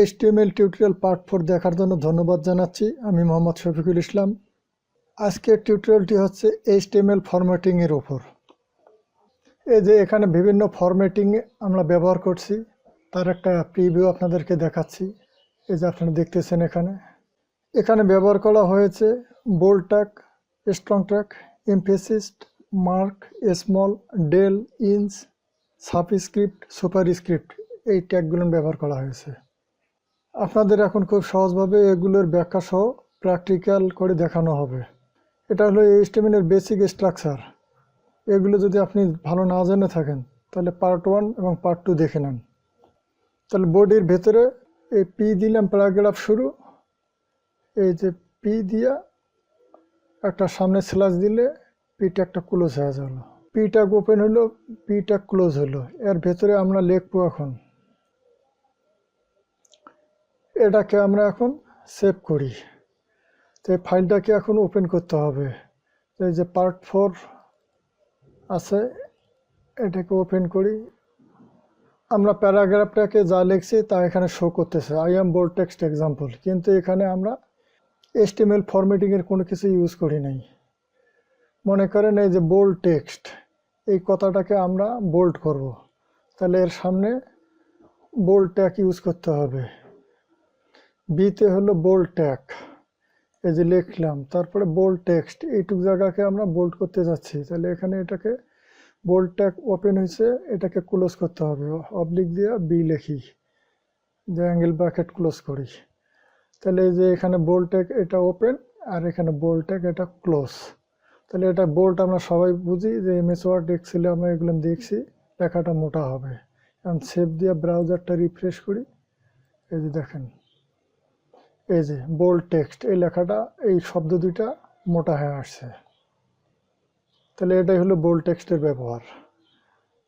HTML tutorial part four দেখার জন্য ধন্যবাদ জানাচ্ছি। আমি মোহাম্মদ শফিকুল ইসলাম। আজকের টিউটোরিয়ালটি হচ্ছে এইচটিএমএল ফরম্যাটিংয়ের ওপর এই যে এখানে বিভিন্ন ফরম্যাটিং আমরা ব্যবহার করছি, তার একটা প্রিভিউ আপনাদেরকে দেখাচ্ছি। এই যে আপনারা দেখতেছেন এখানে। এখানে ব্যবহার করা হয়েছে bold tag strong tag emphasized mark small del ins subscript super script এই ট্যাগগুলো ব্যবহার করা হয়েছে। আপনাদের এখন খুব সহজভাবে এগুলোর ব্যাখ্যা সহ প্র্যাকটিক্যাল করে দেখানো হবে। এটা হলো এইচটিএমএলের বেসিক স্ট্রাকচার এগুলো যদি আপনি ভালো না জেনে থাকেন, তাহলে পার্ট ওয়ান এবং পার্ট টু দেখে নেন। তাহলে বডির ভেতরে এই পি দিলাম প্যারাগ্রাফ শুরু। এই যে পি দিয়া একটা সামনে স্ল্যাশ দিলে পিটা একটা ক্লোজ হয়ে গেল পিটা ওপেন হলো পিটা ক্লোজ হলো। এর ভেতরে আমরা লিখব এখন। এটাকে আমরা এখন সেভ করি। তো এই ফাইলটাকে এখন ওপেন করতে হবে। এই যে পার্ট ফোর আছে, এটাকে ওপেন করি। আমরা প্যারাগ্রাফটাকে যা লিখছি তা এখানে শো করতেছে। I am bold text example কিন্তু এখানে আমরা এস্টিমেল ফরম্যাটিংয়ের কোনো কিছু ইউজ করি নাই। মনে করেন এই যে বোল্ড টেক্সট এই কথাটাকে আমরা বোল্ড করব। তাহলে এর সামনে বোল্ড ইউজ করতে হবে। বিতে হলো বোল্ড ট্যাগ এই যে লিখলাম। তারপরে বোল্ড টেক্সট এইটুক জায়গাকে আমরা বোল্ড করতে যাচ্ছি। তাহলে এখানে এটাকে বোল্ড ট্যাগ ওপেন হয়েছে, এটাকে ক্লোজ করতে হবে। অবলিক দিয়ে বি লেখি, যে অ্যাঙ্গেল ব্র্যাকেট ক্লোজ করি। তাহলে এই যে এখানে বোল্ড ট্যাগ এটা ওপেন আর এখানে বোল্ড ট্যাগ এটা ক্লোজ তাহলে এটা বোল্ট আমরা সবাই বুঝি, যে এমএস ওয়ার্ড এক্সেলে আমরা এগুলো দেখছি, লেখাটা মোটা হবে। এখন সেভ দিয়ে ব্রাউজারটা রিফ্রেশ করি। এই যে দেখেন। এই যে বোল্ড টেক্সট এই লেখাটা, এই শব্দ দুইটা মোটা হয়ে আসছে। তাহলে এটাই হলো বোল্ড টেক্সটের ব্যবহার।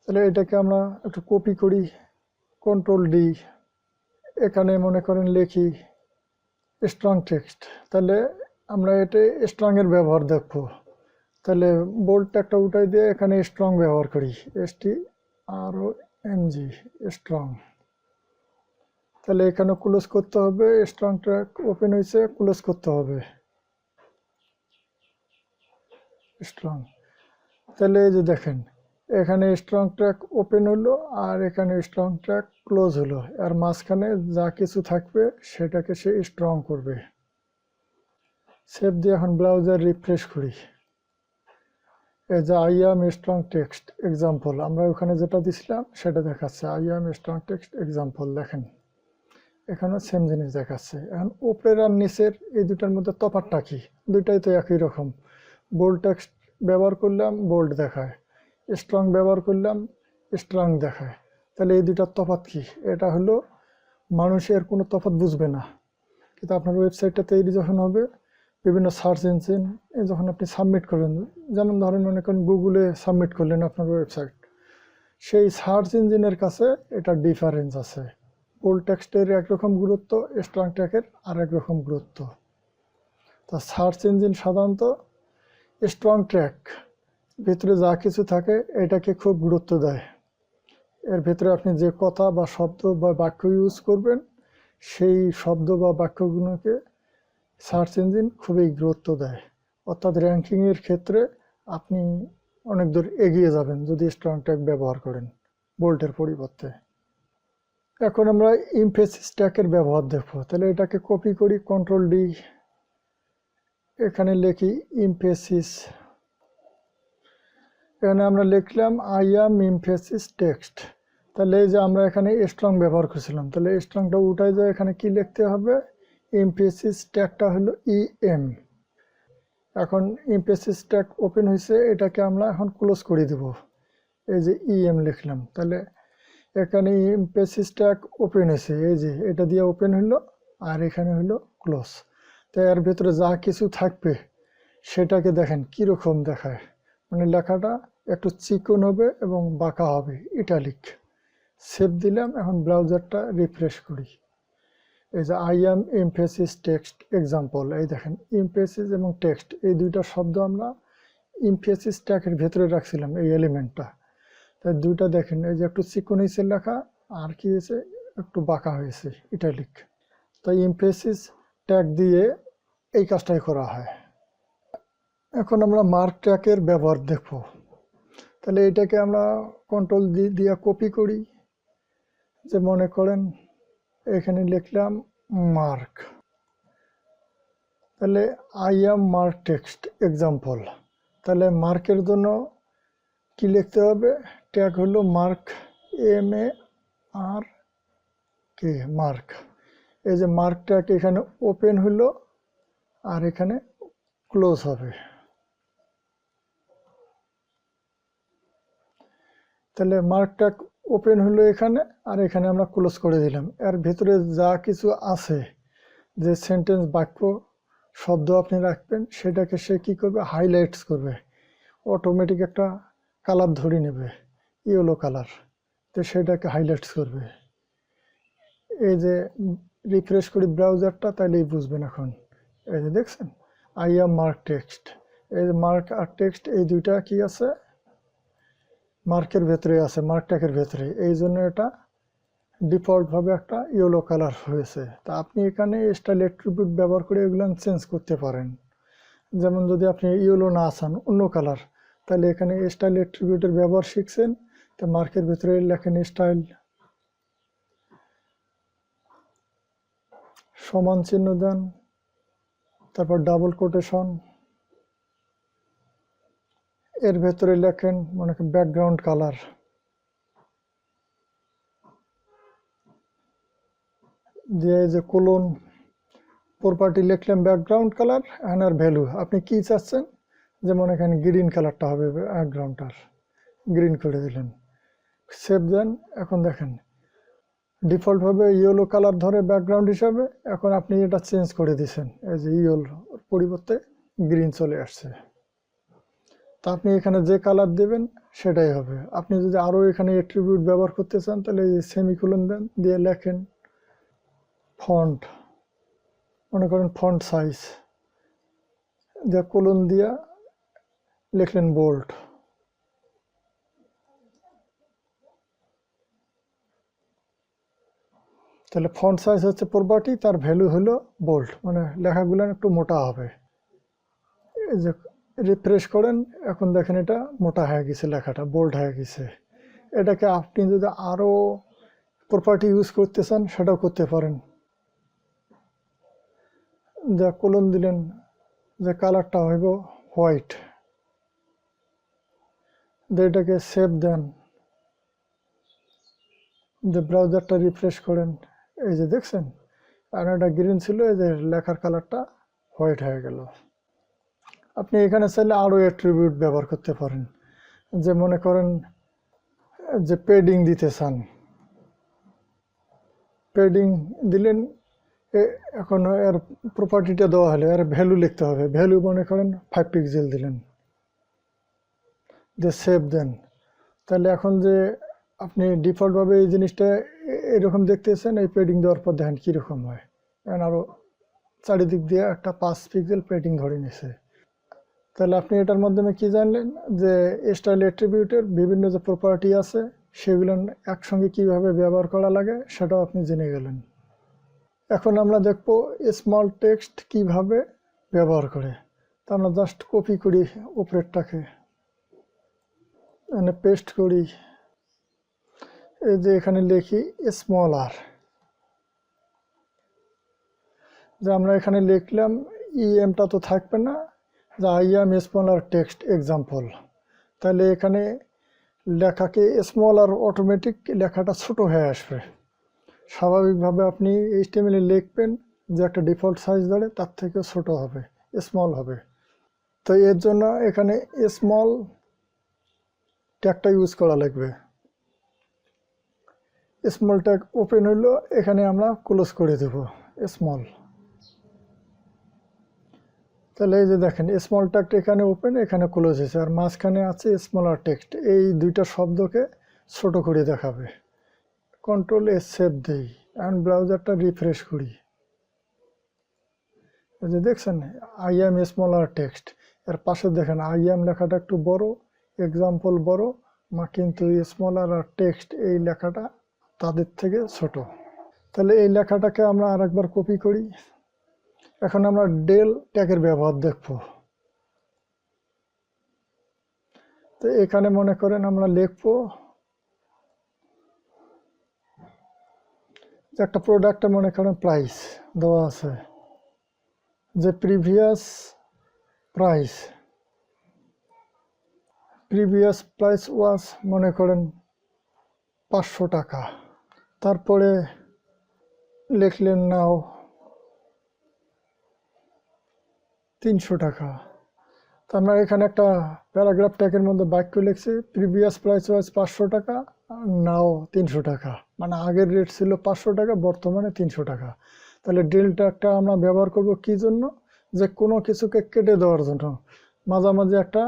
তাহলে এটাকে আমরা একটু কপি করি কন্ট্রোল ডি এখানে মনে করেন লিখি স্ট্রং টেক্সট তাহলে আমরা এটা স্ট্রংয়ের ব্যবহার দেখব। তাহলে বোল্টটা একটা উঠাই দিয়ে এখানে স্ট্রং ব্যবহার করি S T R O N G strong তাহলে এখানে ক্লোজ করতে হবে স্ট্রং ট্র্যাক ওপেন হয়েছে ক্লোজ করতে হবে। স্ট্রং তাহলে এই যে দেখেন, এখানে স্ট্রং ট্র্যাক ওপেন হলো আর এখানে স্ট্রং ট্র্যাক ক্লোজ হলো। আর মাঝখানে যা কিছু থাকবে সেটাকে সে স্ট্রং করবে। সেভ দিয়ে এখন ব্রাউজার রিফ্রেশ করি। এই যে I am strong text example আমরা ওখানে যেটা দিছিলাম সেটা দেখাচ্ছে। I am strong text example দেখেন। এখানেও সেম জিনিস দেখাচ্ছে। এখন উপরের আর নিচের এই দুটার মধ্যে তফাতটা কি? দুইটাই তো একই রকম। বোল্ড টেক্সট ব্যবহার করলাম বোল্ড দেখায়। স্ট্রং ব্যবহার করলাম স্ট্রং দেখায়। তাহলে এই দুটার তফাত কি? এটা হলো মানুষের কোনো তফাত বুঝবে না। কিন্তু আপনার ওয়েবসাইটটা তৈরি যখন হবে, বিভিন্ন সার্চ ইঞ্জিন যখন আপনি সাবমিট করবেন, যেমন ধরেন মনে করেন গুগলে সাবমিট করলেন আপনার ওয়েবসাইট সেই সার্চ ইঞ্জিনের কাছে এটা ডিফারেন্স আছে। বোল্ড টেক্সটের একরকম গুরুত্ব স্ট্রং ট্যাকের আর রকম গুরুত্ব। তা সার্চ ইঞ্জিন সাধারণত স্ট্রং ট্র্যাক ভিতরে যা কিছু থাকে এটাকে খুব গুরুত্ব দেয়। এর ভিতরে আপনি যে কথা বা শব্দ বা বাক্য ইউজ করবেন, সেই শব্দ বা বাক্যগুলোকে সার্চ ইঞ্জিন খুবই গুরুত্ব দেয়। অর্থাৎ র্যাঙ্কিংয়ের ক্ষেত্রে আপনি অনেক দূর এগিয়ে যাবেন যদি স্ট্রং ট্যাগ ব্যবহার করেন বোল্টের পরিবর্তে। এখন আমরা ইমফেসিস ট্যাগের ব্যবহার দেখব। তাহলে এটাকে কপি করি কন্ট্রোল ডি এখানে লিখি ইমফেসিস এখানে আমরা লিখলাম আই এম ইমফেসিস টেক্সট তাহলে এই যে আমরা এখানে স্ট্রং ব্যবহার করছিলাম, তাহলে স্ট্রংটা উঠাই যায়, এখানে কি লিখতে হবে? ইমফেসিস ট্যাগটা হলো ই এম এখন ইমফেসিস ট্যাগ ওপেন হয়েছে এটাকে আমরা এখন ক্লোজ করে দেব। এই যে ই এম লিখলাম, তাহলে এখানে ইমপেসিস ট্যাগ ওপেন হয়েছে এই যে এটা দিয়ে ওপেন হলো আর এখানে হলো ক্লোজ। তো এর ভেতরে যা কিছু থাকবে সেটাকে দেখেন কীরকম দেখায়। মানে লেখাটা একটু চিকন হবে এবং বাঁকা হবে, ইটালিক। সেভ দিলাম, এখন ব্রাউজারটা রিফ্রেশ করি। এই যে I am emphasis text example এই দেখেন ইমফেসিস এবং টেক্সট এই দুইটা শব্দ আমরা ইমফেসিস ট্যাগের ভেতরে রাখছিলাম, এই এলিমেন্টটা তাই দুইটা দেখেন, এই যে একটু চিকনিসের লেখা, আর কি হয়েছে, একটু বাঁকা হয়েছে, ইটালিক। তাই ইমফেসিস ট্যাগ দিয়ে এই কাজটাই করা হয়। এখন আমরা মার্ক ট্যাগের ব্যবহার দেখব। তাহলে এটাকে আমরা কন্ট্রোল দিয়ে কপি করি। যে মনে করেন, এখানে লিখলাম মার্ক। তাহলে I am mark text example তাহলে মার্কের জন্য কি লিখতে হবে? ট্যাগ হলো mark M A R K mark এই যে মার্ক ট্যাগ এখানে ওপেন হলো আর এখানে ক্লোজ হবে। তাহলে মার্ক ট্যাগ ওপেন হলো এখানে আর এখানে আমরা ক্লোজ করে দিলাম। এর ভেতরে যা কিছু আছে, যে সেন্টেন্স বাক্য, শব্দ আপনি রাখবেন, সেটাকে সে কী করবে? হাইলাইটস করবে। অটোমেটিক একটা কালার ধরে নেবে। Yellow colour. তো সেটাকে হাইলাইটস করবে। এই যে রিফ্রেশ করি ব্রাউজারটা তাহলেই বুঝবেন এখন। এই যে দেখছেন? আই এম মার্ক টেক্সট এই যে মার্ক আর টেক্সট এই দুইটা কি আছে? মার্কের ভেতরে আছে মার্ক ট্যাগের ভেতরে। এই জন্য এটা ডিফল্টভাবে একটা ইয়েলো কালার হয়েছে। তা আপনি এখানে স্টাইল এট্রিবিউট ব্যবহার করে এগুলো চেঞ্জ করতে পারেন। যেমন যদি আপনি ইয়েলো না আসান, অন্য কালার তাহলে এখানে স্টাইল এট্রিবিউটের ব্যবহার শিখছেন। তা মার্কের ভেতরে লেখেন স্টাইল। সমান চিহ্ন দেন, তারপর ডাবল কোটেশন। এর ভেতরে লেখেন, মনে ব্যাকগ্রাউন্ড কালার। দিয়ে যে কোলন, প্রপার্টি লিখলেন ব্যাকগ্রাউন্ড কালার অ্যান্ড আর ভ্যালু। আপনি কি চাচ্ছেন? যেমন এখানে গ্রিন কালারটা হবে ব্যাকগ্রাউন্ডটার গ্রিন করে দিলেন। সেভ দেন এখন দেখেন। ডিফল্টভাবে ইয়েলো কালার ধরে ব্যাকগ্রাউন্ড হিসাবে এখন আপনি এটা চেঞ্জ করে দিয়েছেন এই যে ইয়েলো পরিবর্তে গ্রিন চলে আসছে। তা আপনি এখানে যে কালার দেবেন সেটাই হবে। আপনি যদি আরও এখানে এট্রিবিউট ব্যবহার করতে চান, তাহলে এই সেমি সেমিকুলন দেন, দিয়ে লেখেন ফন্ট মনে করেন ফন্ট সাইজ দিয়ে কোলন দিয়া লিখলেন বোল্ট তাহলে ফন্ট সাইজ হচ্ছে প্রপার্টি তার ভ্যালু হলো বোল্ট মানে লেখাগুলো একটু মোটা হবে। এই যে রিফ্রেশ করেন, এখন দেখেন এটা মোটা হয়ে গেছে লেখাটা বোল্ড হয়ে গেছে। এটাকে আপনি যদি আরও প্রপার্টি ইউজ করতে চান, সেটাও করতে পারেন। যা কলন দিলেন, যে কালারটা হইব হোয়াইট যে এটাকে সেভ দেন। যে ব্রাউজারটা রিফ্রেশ করেন। এই যে দেখছেন, আর এটা গ্রিন ছিল, এই যে লেখার কালারটা হোয়াইট হয়ে গেল। আপনি এখানে চাইলে আরও অ্যাট্রিবিউট ব্যবহার করতে পারেন। যে মনে করেন, যে পেডিং দিতে চান। পেডিং দিলেন এখন এর প্রপার্টিটা দেওয়া হলে, এর ভ্যালু লিখতে হবে। ভ্যালু মনে করেন ফাইভ পিক্সেল দিলেন। যে সেভ দেন। তাহলে এখন যে আপনি ডিফল্টভাবে এই জিনিসটা এরকম দেখতেছেন, এই পেডিং দেওয়ার পর দেখেন কীরকম হয়। এখন আরও চারিদিক দিয়ে একটা পাঁচ পিক্সেল পেডিং ধরে নিছে। তাহলে আপনি এটার মাধ্যমে কি জানলেন? যে স্টাইল অ্যাট্রিবিউটের বিভিন্ন যে প্রপার্টি আছে, সেগুলো একসঙ্গে কীভাবে ব্যবহার করা লাগে, সেটাও আপনি জেনে গেলেন। এখন আমরা দেখব স্মল টেক্সট কীভাবে ব্যবহার করে। তা আমরা জাস্ট কপি করি উপরেরটাকে। মানে পেস্ট করি। এই যে এখানে লিখি স্মল আর যে আমরা এখানে লিখলাম ইএমটা তো থাকবে না, যে I am smaller text example তাহলে এখানে লেখাকে স্মল আর অটোমেটিক লেখাটা ছোট হয়ে আসবে। স্বাভাবিকভাবে আপনি এইচটিএমএলে লিখবেন যে একটা ডিফল্ট সাইজ ধরে, তার থেকে ছোট হবে স্মল হবে। তো এর জন্য এখানে স্মল ট্যাগটা ইউজ করা লাগবে। স্মল ট্যাগ ওপেন হইল, এখানে আমরা ক্লোজ করে দেব স্মল তাহলে এই যে দেখেন স্মল ট্যাক্ট এখানে ওপেন এখানে ক্লোজ হয়েছে, আর মাঝখানে আছে স্মলার টেক্সট এই দুইটা শব্দকে ছোট করে দেখাবে। কন্ট্রোল এস সেভ দেই অ্যান্ড ব্রাউজারটা রিফ্রেশ করি। এই যে দেখছেন আই এম স্মলার টেক্সট এর পাশে দেখেন আই এম লেখাটা একটু বড় এক্সাম্পল বড় মা কিন্তু স্মলার আর টেক্সট এই লেখাটা তাদের থেকে ছোট। তাহলে এই লেখাটাকে আমরা আরেকবার কপি করি। এখন আমরা ডেল ট্যাগের ব্যবহার দেখব। তো এখানে মনে করেন আমরা লিখব একটা প্রোডাক্টে মনে করেন প্রাইস দেওয়া আছে। যে previous price previous price was মনে করেন পাঁচশো টাকা। তারপরে লিখলেন, নাও, তিনশো টাকা। তো আমরা এখানে একটা প্যারাগ্রাফ ট্যাগের মধ্যে বাক্য লিখছি, প্রিভিয়াস প্রাইস ওয়াইজ পাঁচশো টাকা, নাও তিনশো টাকা। মানে আগের রেট ছিল পাঁচশো টাকা, বর্তমানে তিনশো টাকা। তাহলে ডেল ট্যাগটা আমরা ব্যবহার করব কি জন্য? যে কোনো কিছুকে কেটে দেওয়ার জন্য। মাঝামাঝি একটা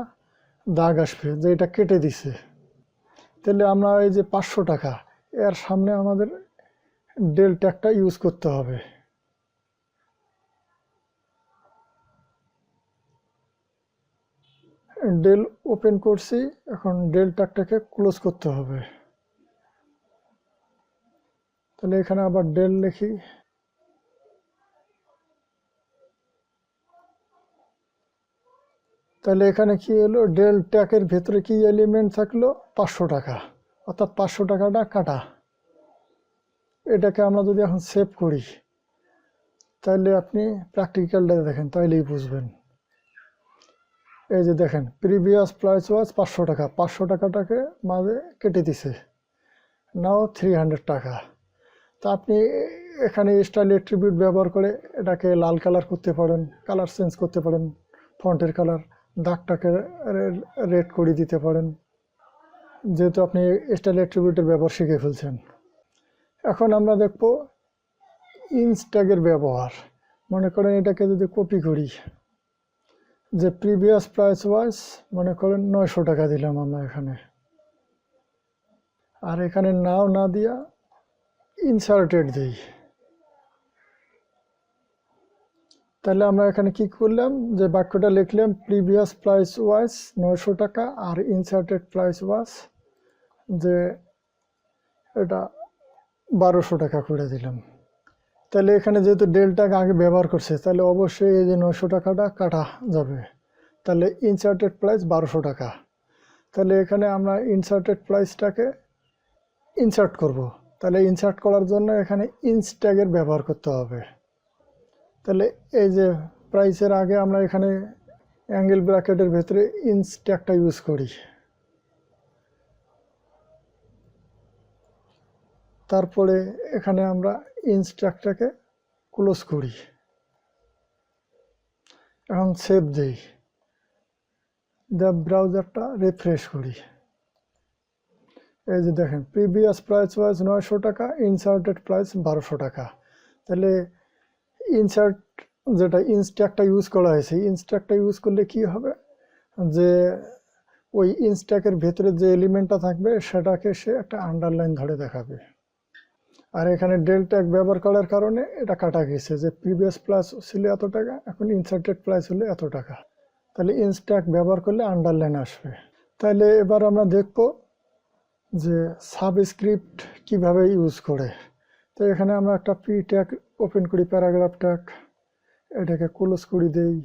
দাগ আসবে যে এটা কেটে দিছে। তাহলে আমরা এই যে পাঁচশো টাকা এর সামনে আমাদের ডেল ট্যাগটা ইউজ করতে হবে। ডেল ওপেন করছি, এখন ডেল ক্লোজ করতে হবে। তাহলে এখানে আবার ডেল লিখি। তাহলে এখানে কি হলো ডেল ট্যাগের ভেতরে কি এলিমেন্ট থাকল? পাঁচশো টাকা। অর্থাৎ পাঁচশো টাকাটা কাটা। এটাকে আমরা যদি এখন সেভ করি তাহলে আপনি প্র্যাকটিক্যালটা দেখেন, তাইলেই বুঝবেন। এই যে দেখেন প্রিভিয়াস প্রাইস ওয়াজ পাঁচশো টাকা। পাঁচশো টাকাটাকে মাঝে কেটে দিছে। নাও থ্রি হান্ড্রেড টাকা। তা আপনি এখানে স্টাইল এট্রিবিউট ব্যবহার করে এটাকে লাল কালার করতে পারেন কালার চেঞ্জ করতে পারেন ফন্টের কালার দাগটাকে রেড করে দিতে পারেন। যেহেতু আপনি স্টাইল এট্রিবিউটের ব্যবহার শিখে ফেলছেন। এখন আমরা দেখব ইনস্ট্যাগের ব্যবহার। মনে করেন এটাকে যদি কপি করি, যে প্রিভিয়াস প্রাইস ওয়াইজ মনে করেন নয়শো টাকা দিলাম আমরা এখানে। আর এখানে নাও না দিয়া ইনসার্টেড দিই। তাহলে আমরা এখানে কি করলাম? যে বাক্যটা লিখলাম প্রিভিয়াস প্রাইস ওয়াইজ নয়শো টাকা আর ইনসার্টেড প্রাইস ওয়াজ যে এটা বারোশো টাকা করে দিলাম। তাহলে এখানে যেহেতু ডেলটাকে আগে ব্যবহার করছে, তাহলে অবশ্যই এই যে নয়শো টাকাটা কাটা যাবে। তাহলে ইনসার্টেড প্রাইস বারোশো টাকা। তাহলে এখানে আমরা ইনসার্টেড প্রাইসটাকে ইনসার্ট করব। তাহলে ইনসার্ট করার জন্য এখানে ইঞ্চ ট্যাগের ব্যবহার করতে হবে। তাহলে এই যে প্রাইসের আগে আমরা এখানে অ্যাঙ্গেল ব্র্যাকেটের ভেতরে ইঞ্চ ট্যাগটা ইউজ করি। তারপরে এখানে আমরা ইনস্ট্রাকটাকে ক্লোজ করি। এখন সেভ দিই। দ্য ব্রাউজারটা রিফ্রেশ করি। এই যে দেখেন প্রিভিয়াস প্রাইস ওয়াইজ নয়শো টাকা ইনসার্টেড প্রাইস বারোশো টাকা। তাহলে ইনসার্ট যেটা ইনস্ট্যাকটা ইউজ করা হয়েছে ইনস্ট্যাকটা ইউজ করলে কি হবে? যে ওই ইনস্ট্যাকের ভেতরে যে এলিমেন্টটা থাকবে, সেটাকে সে একটা আন্ডারলাইন ধরে দেখাবে। আর এখানে ডেল ব্যবহার করার কারণে এটা কাটা গেছে যে প্রিভিয়াস প্লাস ছিল এত টাকা, এখন ইনসার্টেড প্রাইস হলে এত টাকা। তাহলে ইনস্ট্যাক ব্যবহার করলে আন্ডারলাইন আসবে। তাহলে এবার আমরা দেখব যে সাবস্ক্রিপ্ট কীভাবে ইউজ করে। তো এখানে আমরা একটা পি ট্যাগ ওপেন করি প্যারাগ্রাফ ট্যাগ এটাকে ক্লোজ করে দেই।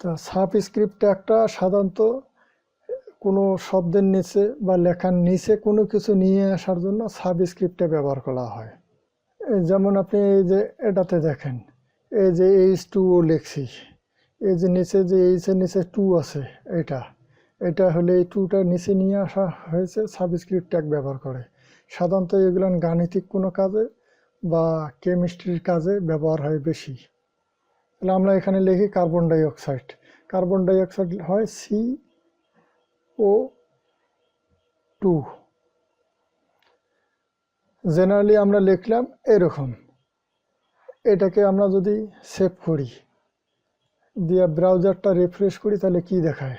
তা সাবস্ক্রিপ্ট একটা সাধারণত কোনো শব্দের নিচে বা লেখার নিচে কোনো কিছু নিয়ে আসার জন্য সাবস্ক্রিপ্টে ব্যবহার করা হয়। যেমন আপনি এই যে এটাতে দেখেন, এই যে এইচ টু ও লিখছি, এই যে নিচে যে এইচের নিচে টু আছে এটা এটা হলে এই টুটা নিচে নিয়ে আসা হয়েছে, সাবস্ক্রিপ্ট ট্যাগ ব্যবহার করে। সাধারণত এগুলো গাণিতিক কোনো কাজে বা কেমিস্ট্রির কাজে ব্যবহার হয় বেশি। তাহলে আমরা এখানে লিখি কার্বন ডাইঅক্সাইড কার্বন ডাইঅক্সাইড হয় সি ও টু জেনারেলি আমরা লিখলাম এরকম। এটাকে আমরা যদি সেভ করি, দিয়ে ব্রাউজারটা রিফ্রেশ করি, তাহলে কি দেখায়?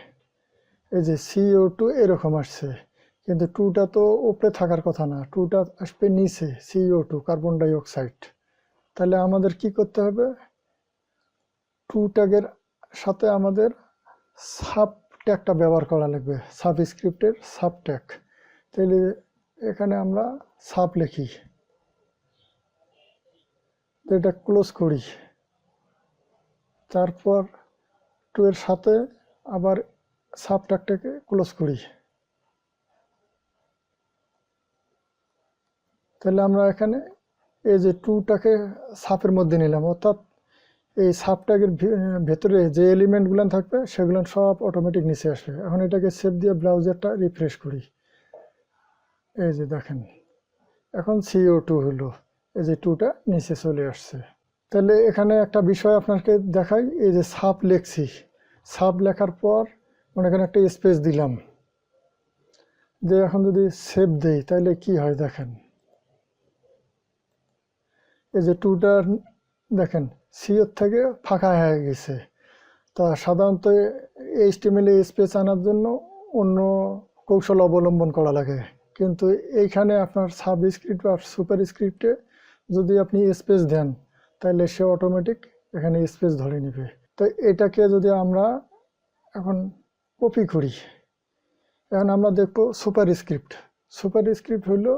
এই যে সিও টু এরকম আসছে। কিন্তু টুটা তো উপরে থাকার কথা না। টুটা আসবে নিচে সিও টু কার্বন ডাইঅক্সাইড তাহলে আমাদের কি করতে হবে? টু ট্যাগের সাথে আমাদের সাব ট্যাগটা ব্যবহার করা লাগবে। সাবস্ক্রিপ্টের সাব ট্যাগ তাহলে এখানে আমরা সাব লিখি। এটা ক্লোজ করি। তারপর টু এর সাথে আবার সাবটাকটাকে ক্লোজ করি। তাহলে আমরা এখানে এই যে টুটাকে সাপের মধ্যে নিলাম, অর্থাৎ এই সাবটাগের ভেতরে যে এলিমেন্টগুলো থাকবে সেগুলো সব অটোমেটিক নিচে আসবে। এখন এটাকে সেভ দিয়ে ব্রাউজারটা রিফ্রেশ করি। এই যে দেখেন, এখন সিও টু হলো, এই যে টুটা নিচে চলে আসছে। তাহলে এখানে একটা বিষয় আপনাকে দেখাই, এই যে সাপ লেখছি। সাপ লেখার পর মনে করেন একটা স্পেস দিলাম। যে এখন যদি সেভ দেই, তাহলে কি হয় দেখেন? এই যে টুটার দেখেন সিওর থেকে ফাঁকা হয়ে গেছে। তা সাধারণত এইচটিএমএল স্পেস আনার জন্য অন্য কৌশল অবলম্বন করা লাগে। কিন্তু এইখানে আপনার সাব স্ক্রিপ্ট বা সুপার স্ক্রিপ্টে যদি আপনি স্পেস দেন, তাহলে সে অটোমেটিক এখানে স্পেস ধরে নেবে। তো এটাকে যদি আমরা এখন কপি করি, এখন আমরা দেখব সুপার স্ক্রিপ্ট সুপার স্ক্রিপ্ট হলো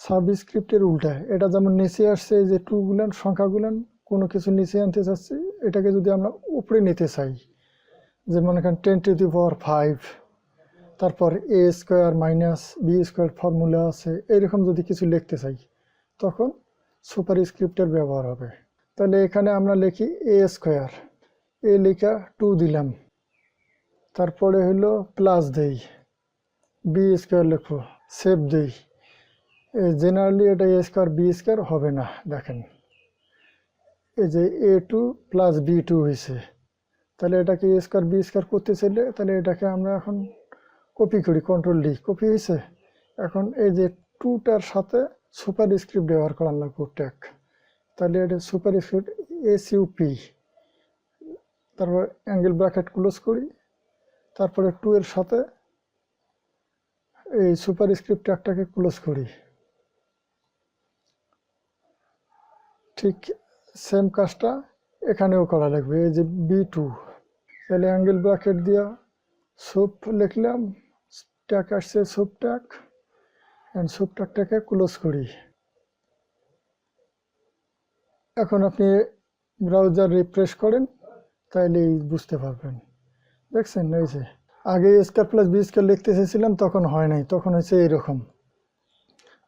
সাব স্ক্রিপ্টের উল্টা। এটা যেমন নিচে আসছে যে টুগুলান, সংখ্যাগুলান, কোনো কিছু নিচে আনতে চাচ্ছি, এটাকে যদি আমরা উপরে নিতে চাই, যে মনে করেন ten to the power five তারপর A square minus B square formula আছে এরকম যদি কিছু লিখতে চাই, তখন সুপার স্ক্রিপ্টের ব্যবহার হবে। তাহলে এখানে আমরা লিখি এ স্কোয়ার এ লেখা টু দিলাম। তারপরে হলো প্লাস দেই বি স্কোয়ার লেখো সেভ দেই। জেনারেলি এটা এ স্কোয়ার বি স্কোয়ার হবে না, দেখেন। এই যে A two plus B two হয়েছে তাহলে এটাকে এ স্কোয়ার বি স্কোয়ার করতে চাইলে তাহলে এটাকে আমরা এখন কপি করি কন্ট্রোল ডি কপি হয়েছে এখন এই যে টুটার সাথে সুপার স্ক্রিপ্ট ব্যবহার করার লাগবে, ট্যাগ। তাহলে এটা সুপার স্ক্রিপ্ট এস ইউপি তারপর অ্যাঙ্গেল ব্র্যাকেট ক্লোজ করি, তারপরে টু এর সাথে এই সুপার স্ক্রিপ্ট ট্যাগটাকে ক্লোজ করি। ঠিক সেম কাজটা এখানেও করা লাগবে, এই যে বি টু তাহলে অ্যাঙ্গেল ব্র্যাকেট দিয়া সুপ লিখলাম ট্যাক আসছে সুপ ট্যাক অ্যান্ড সুপ ট্যাকটাকে ক্লোজ করি। এখন আপনি ব্রাউজার রিফ্রেশ করেন, তাইলেই বুঝতে পারবেন। দেখছেন এই যে? আগে স্কোয়ার প্লাস বি স্কোয়ার লিখতে চেয়েছিলাম তখন হয় নাই, তখন হয়েছে এরকম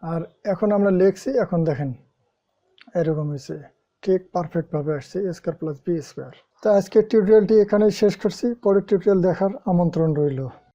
আর এখন আমরা লিখছি, এখন দেখেন। এরকম হয়েছে। ঠিক পারফেক্টভাবে আসছে A square plus B square তো আজকের টিউটোরিয়ালটি এখানেই শেষ করছি। পরের টিউটোরিয়াল দেখার আমন্ত্রণ রইল।